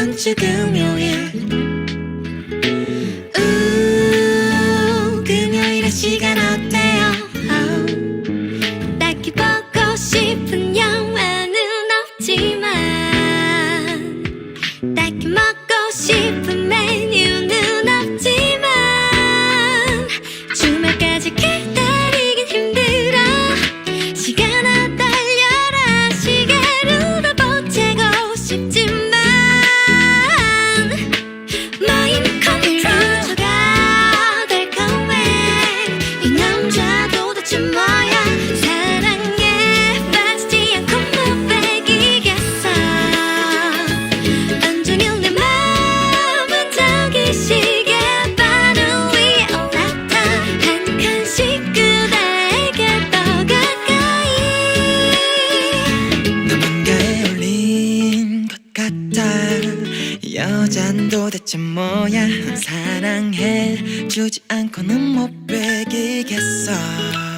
주 금요일 우 금요일의 시간 어때요? 어. 딱히 보고 싶은 영화는 없지만 딱히 먹고 싶은 여잔 도대체 뭐야? 사랑해 주지 않고는 못 베기겠어